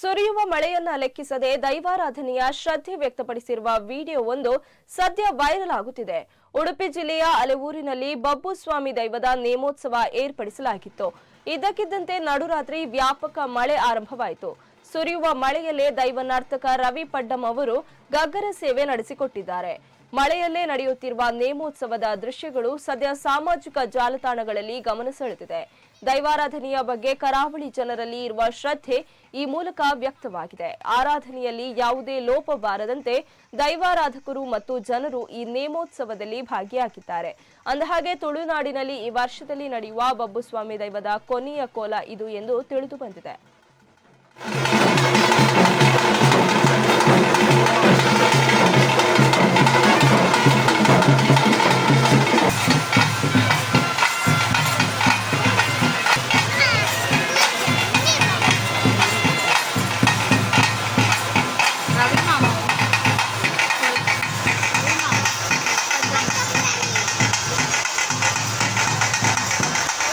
ಸುರಿಯುವ ಮಳೆಯನ್ನ ಲೆಕ್ಕಿಸದೆ ದೈವಾರಾಧನೆಯ ಶ್ರದ್ಧೆ ವ್ಯಕ್ತಪಡಿಸಿರುವ ವಿಡಿಯೋ ಒಂದು ಸದ್ಯ ವೈರಲ್ ಆಗುತ್ತಿದೆ. ಉಡುಪಿ ಜಿಲ್ಲೆಯ ಅಲೆವೂರಿನಲ್ಲಿ ಬಬ್ಬು ಸ್ವಾಮಿ ದೈವದ ನೇಮೋತ್ಸವ ಏರ್ಪಡಿಸಲಾಗಿತ್ತು. ಇದ್ದಕ್ಕಿದ್ದಂತೆ ನಡುರಾತ್ರಿ ವ್ಯಾಪಕ ಮಳೆ ಆರಂಭವಾಯಿತು. ಸುರಿಯುವ ಮಳೆಯಲ್ಲೇ ದೈವನಾರ್ಥಕ ರವಿ ಪಡ್ಡಂ ಅವರು ಗಗ್ಗರ ಸೇವೆ ನಡೆಸಿಕೊಟ್ಟಿದ್ದಾರೆ. ಮಳೆಯಲ್ಲೇ ನಡೆಯುತ್ತಿರುವ ನೇಮೋತ್ಸವದ ದೃಶ್ಯಗಳು ಸದ್ಯ ಸಾಮಾಜಿಕ ಜಾಲತಾಣಗಳಲ್ಲಿ ಗಮನ ಸೆಳೆದಿದೆ. ದೈವಾರಾಧನೆಯ ಬಗ್ಗೆ ಕರಾವಳಿ ಜನರಲ್ಲಿ ಇರುವ ಶ್ರದ್ಧೆ ಈ ಮೂಲಕ ವ್ಯಕ್ತವಾಗಿದೆ. ಆರಾಧನೆಯಲ್ಲಿ ಯಾವುದೇ ಲೋಪ ಬಾರದಂತೆ ದೈವಾರಾಧಕರು ಮತ್ತು ಜನರು ಈ ನೇಮೋತ್ಸವದಲ್ಲಿ ಭಾಗಿಯಾಗಿದ್ದಾರೆ. ಅಂದಹಾಗೆ ತುಳುನಾಡಿನಲ್ಲಿ ಈ ವರ್ಷದಲ್ಲಿ ನಡೆಯುವ ಬಬ್ಬುಸ್ವಾಮಿ ದೈವದ ಕೊನೆಯ ಕೋಲ ಇದು ಎಂದು ತಿಳಿದು ಬಂದಿದೆ.